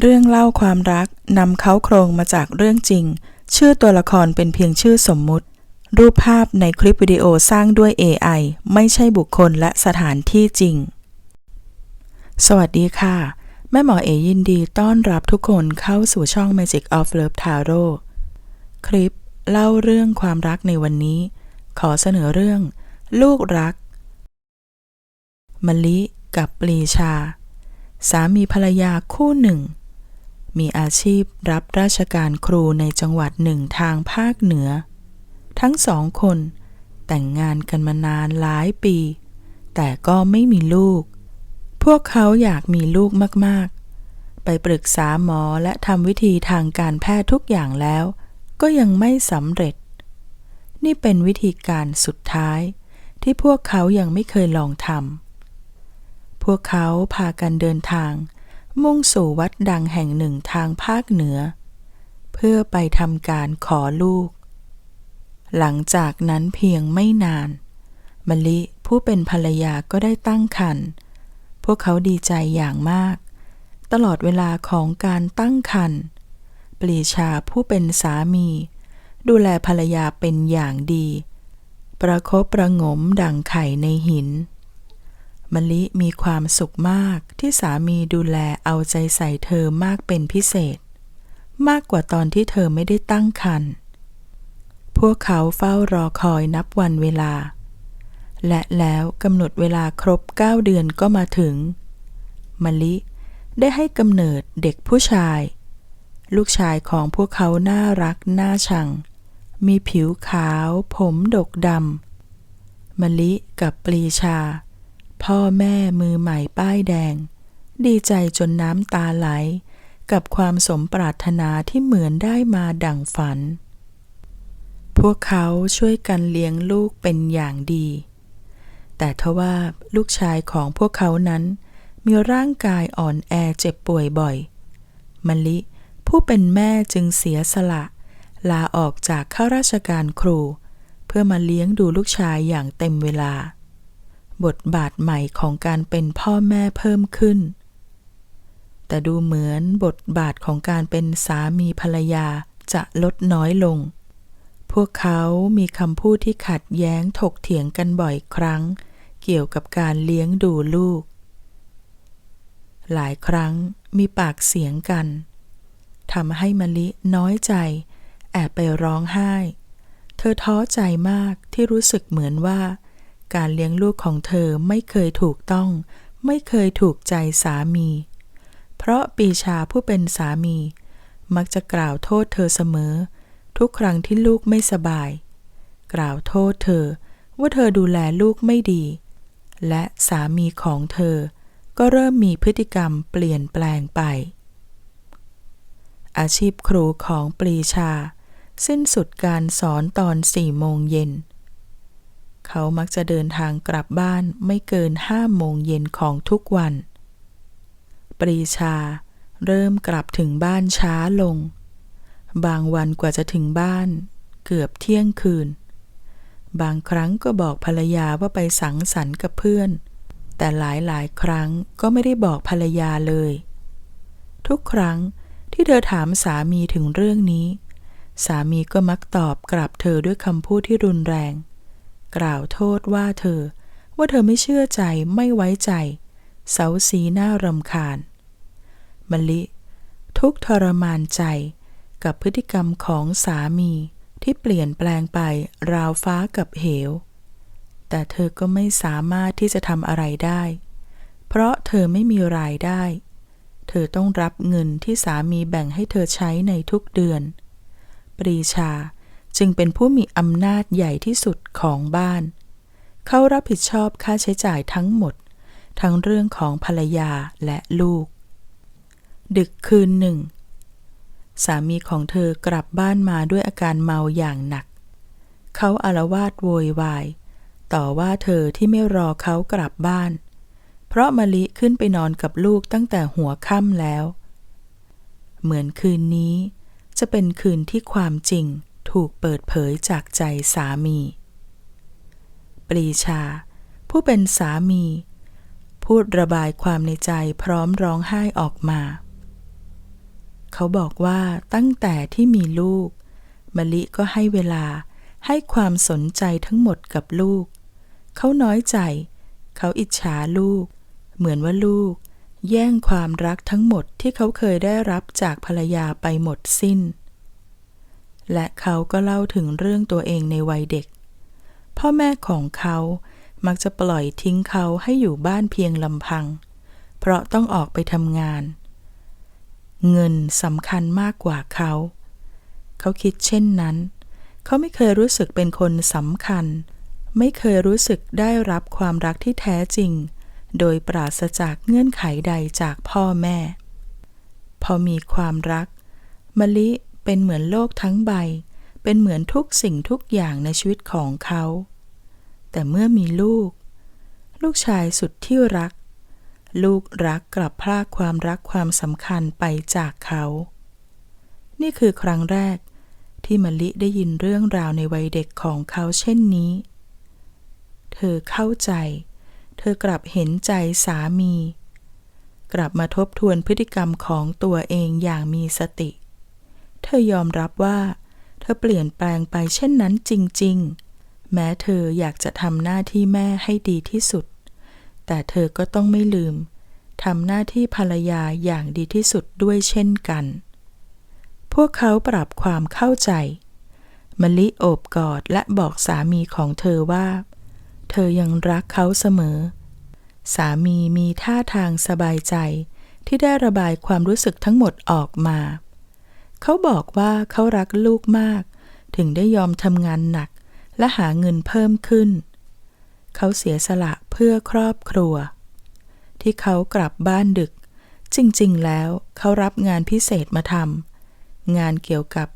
เรื่องเล่าความรักนำเขาโครงมาจากเรื่องจริง ชื่อตัวละครเป็นเพียงชื่อสมมุติ รูปภาพในคลิปวิดีโอสร้างด้วย AI ไม่ใช่บุคคลและสถานที่จริง สวัสดีค่ะ แม่หมอเอยินดีต้อนรับทุกคนเข้าสู่ช่อง Magic of Love Tarot คลิปเล่าเรื่องความรักในวันนี้ ขอเสนอเรื่อง ลูกรักมะลิกับปรีชา สามีภรรยาคู่หนึ่ง มีอาชีพรับราชการครูในจังหวัดหนึ่งทางภาคเหนือ ทั้งสองคน แต่งงานกันมานานหลายปี แต่ก็ไม่มีลูก พวกเขาอยากมีลูกมากๆ ไปปรึกษาหมอและทำวิธีทางการแพทย์ทุกอย่างแล้ว ก็ยังไม่สำเร็จ นี่เป็นวิธีการสุดท้ายที่พวกเขายังไม่เคยลองทำพวกเขาพากันเดินทาง มุ่งสู่วัดดังแห่งหนึ่งทางภาคเหนือ เพื่อไปทำการขอลูก หลังจากนั้นเพียงไม่นานมลิผู้เป็นภรรยาก็ได้ตั้งครรภ์พวกเขาดีใจอย่างมาก ตลอดเวลาของการตั้งครรภ์ปรีชาผู้เป็นสามี ดูแลภรรยาเป็นอย่างดี ประคบประงมดังไข่ในหิน มะลิมีความสุขมากที่สามีดูแลเอาใจใส่เธอมากเป็นพิเศษ มากกว่าตอนที่เธอไม่ได้ตั้งครรภ์พวกเขาเฝ้ารอคอยนับวันเวลา และแล้วกำหนดเวลาครบ 9 เดือนก็มาถึง มะลิได้ให้กำเนิดเด็กผู้ชาย ลูกชายของพวกเขาน่ารักน่าชัง มีผิวขาว ผมดกดำมะลิกับปรีชา พ่อแม่มือใหม่ป้ายแดง ดีใจจนน้ำตาไหล กับความสมปรารถนาที่เหมือนได้มาดั่งฝัน พวกเขาช่วยกันเลี้ยงลูกเป็นอย่างดี แต่ทว่าลูกชายของพวกเขานั้น มีร่างกายอ่อนแอเจ็บป่วยบ่อย มลิ ผู้เป็นแม่จึงเสียสละ ลาออกจากข้าราชการครู เพื่อมาเลี้ยงดูลูกชายอย่างเต็มเวลา บทบาทใหม่ของการเป็นพ่อแม่เพิ่มขึ้น แต่ดูเหมือนบทบาทของการเป็นสามีภรรยาจะลดน้อยลง พวกเขามีคำพูดที่ขัดแย้งถกเถียงกันบ่อยครั้ง เกี่ยวกับการเลี้ยงดูลูก หลายครั้งมีปากเสียงกันทำให้มะลิน้อยใจ แอบไปร้องไห้ เธอท้อใจมากที่รู้สึกเหมือนว่า การเลี้ยงลูกของเธอไม่เคยถูกต้อง ไม่เคยถูกใจสามี เพราะปีชาผู้เป็นสามี มักจะกล่าวโทษเธอเสมอ ทุกครั้งที่ลูกไม่สบาย กล่าวโทษเธอว่าเธอดูแลลูกไม่ดี และสามีของเธอ ก็เริ่มมีพฤติกรรมเปลี่ยนแปลงไป อาชีพครูของปรีชา สิ้นสุดการสอนตอนสี่โมงเย็น เขามักจะเดินทางกลับบ้านไม่เกินห้าโมงเย็นของทุกวัน ปรีชาเริ่มกลับถึงบ้านช้าลง บางวันกว่าจะถึงบ้าน เกือบเที่ยงคืน บางครั้งก็บอกภรรยาว่าไปสังสรรค์กับเพื่อน แต่หลายหลายครั้งก็ไม่ได้บอกภรรยาเลย ทุกครั้งที่เธอถามสามีถึงเรื่องนี้ สามีก็มักตอบกลับเธอด้วยคำพูดที่รุนแรง กล่าวโทษว่าเธอ ว่าเธอไม่เชื่อใจไม่ไว้ใจ เสาสีหน้ารำคาญมะลิ ทุกทรมานใจกับพฤติกรรมของสามีที่เปลี่ยนแปลงไปราวฟ้ากับเหว แต่เธอก็ไม่สามารถที่จะทำอะไรได้ เพราะเธอไม่มีรายได้ เธอต้องรับเงินที่สามีแบ่งให้เธอใช้ในทุกเดือน ปรีชา จึงเป็นผู้มีอำนาจใหญ่ที่สุดของบ้าน เขารับผิดชอบค่าใช้จ่ายทั้งหมด ทั้งเรื่องของภรรยาและลูก ดึกคืนหนึ่ง สามีของเธอกลับบ้านมาด้วยอาการเมาอย่างหนัก เขาอารวาสโวยวาย ต่อว่าเธอที่ไม่รอเขากลับบ้าน เพราะมะลิขึ้นไปนอนกับลูกตั้งแต่หัวค่ำแล้ว เหมือนคืนนี้จะเป็นคืนที่ความจริง ถูกเปิดเผยจากใจสามี ปรีชา ผู้เป็นสามี พูดระบายความในใจพร้อมร้องไห้ออกมา เขาบอกว่าตั้งแต่ที่มีลูก มะลิก็ให้เวลาให้ความสนใจทั้งหมดกับลูก เขาน้อยใจ เขาอิจฉาลูก เหมือนว่าลูก แย่งความรักทั้งหมดที่เขาเคยได้รับจากภรรยาไปหมดสิ้น และเขาก็เล่าถึงเรื่องตัวเองในวัยเด็ก พ่อแม่ของเขามักจะปล่อยทิ้งเขาให้อยู่บ้านเพียงลำพัง เพราะต้องออกไปทำงาน เงินสำคัญมากกว่าเขา เขาคิดเช่นนั้น เขาไม่เคยรู้สึกเป็นคนสำคัญ ไม่เคยรู้สึกได้รับความรักที่แท้จริง โดยปราศจากเงื่อนไขใดจากพ่อแม่ พอมีความรักมะลิ เป็นเหมือนโลกทั้งใบ เป็นเหมือนทุกสิ่งทุกอย่างในชีวิตของเขา แต่เมื่อมีลูก ลูกชายสุดที่รัก ลูกรักกลับพรากความรักความสำคัญไปจากเขา นี่คือครั้งแรกที่มะลิได้ยินเรื่องราวในวัยเด็กของเขาเช่นนี้ เธอเข้าใจ เธอกลับเห็นใจสามี กลับมาทบทวนพฤติกรรมของตัวเองอย่างมีสติ เธอยอมรับว่า เธอเปลี่ยนแปลงไปเช่นนั้นจริง ๆ แม้เธออยากจะทำหน้าที่แม่ให้ดีที่สุด แต่เธอก็ต้องไม่ลืมทำหน้าที่ภรรยาอย่างดีที่สุดด้วยเช่นกัน พวกเขาปรับความเข้าใจมลิโอบกอดและบอกสามีของเธอว่า เธอยังรักเขาเสมอ สามีมีท่าทางสบายใจที่ได้ระบายความรู้สึกทั้งหมดออกมา เขาบอกว่าเขารักลูกมาก ถึงได้ยอมทำงานหนัก และหาเงินเพิ่มขึ้น เขาเสียสละเพื่อครอบครัว ที่เขากลับบ้านดึก จริงๆ แล้วเขารับงานพิเศษมาทำงานเกี่ยวกับ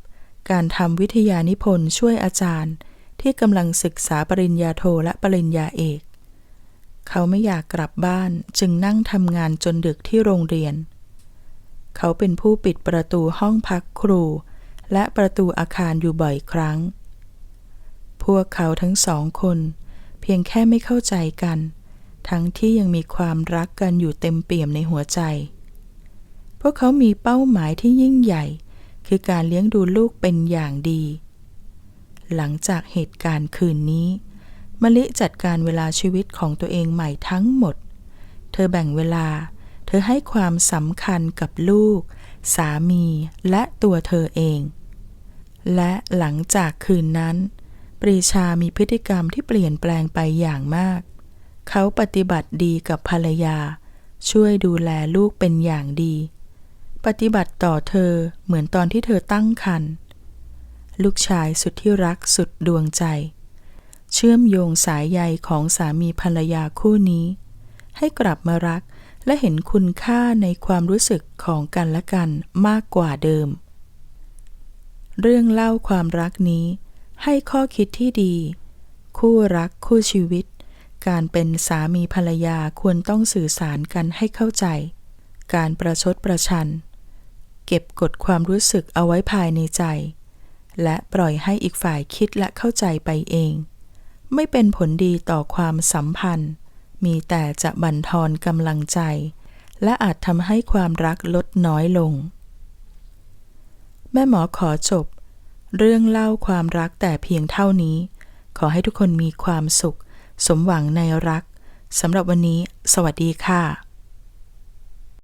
การทำวิทยานิพนธ์ช่วยอาจารย์ ที่กำลังศึกษาปริญญาโทและปริญญาเอก เขาไม่อยากกลับบ้านจึงนั่งทำงานจนดึกที่โรงเรียน เขาเป็นผู้ปิดประตูห้องพักครู และประตูอาคารอยู่บ่อยครั้ง พวกเขาทั้งสองคน เพียงแค่ไม่เข้าใจกัน ทั้งที่ยังมีความรักกันอยู่เต็มเปี่ยมในหัวใจ พวกเขามีเป้าหมายที่ยิ่งใหญ่ คือการเลี้ยงดูลูกเป็นอย่างดี หลังจากเหตุการณ์คืนนี้มะลิจัดการเวลาชีวิตของตัวเองใหม่ทั้งหมด เธอแบ่งเวลา ธอให้ความสำคัญกับลูก สามีและตัวเธอเอง และหลังจากคืนนั้น ปรีชามีพฤติกรรมที่เปลี่ยนแปลงไปอย่างมาก เขาปฏิบัติดีกับภรรยา ช่วยดูแลลูกเป็นอย่างดี ปฏิบัติต่อเธอเหมือนตอนที่เธอตั้งครรภ์ลูกชายสุดที่รักสุดดวงใจ เชื่อมโยงสายใยของสามีภรรยาคู่นี้ ให้กลับมารัก และเห็นคุณค่าในความรู้สึกของกันและกันมากกว่าเดิม เรื่องเล่าความรักนี้ ให้ข้อคิดที่ดี คู่รักคู่ชีวิต การเป็นสามีภรรยาควรต้องสื่อสารกันให้เข้าใจ การประชดประชัน เก็บกดความรู้สึกเอาไว้ภายในใจ และปล่อยให้อีกฝ่ายคิดและเข้าใจไปเอง ไม่เป็นผลดีต่อความสัมพันธ์ มีแต่จะบั่นทอนกำลังใจ และอาจทำให้ความรักลดน้อยลง แม่หมอขอจบ เรื่องเล่าความรักแต่เพียงเท่านี้ ขอให้ทุกคนมีความสุข สมหวังในรักสำหรับวันนี้ สวัสดีค่ะ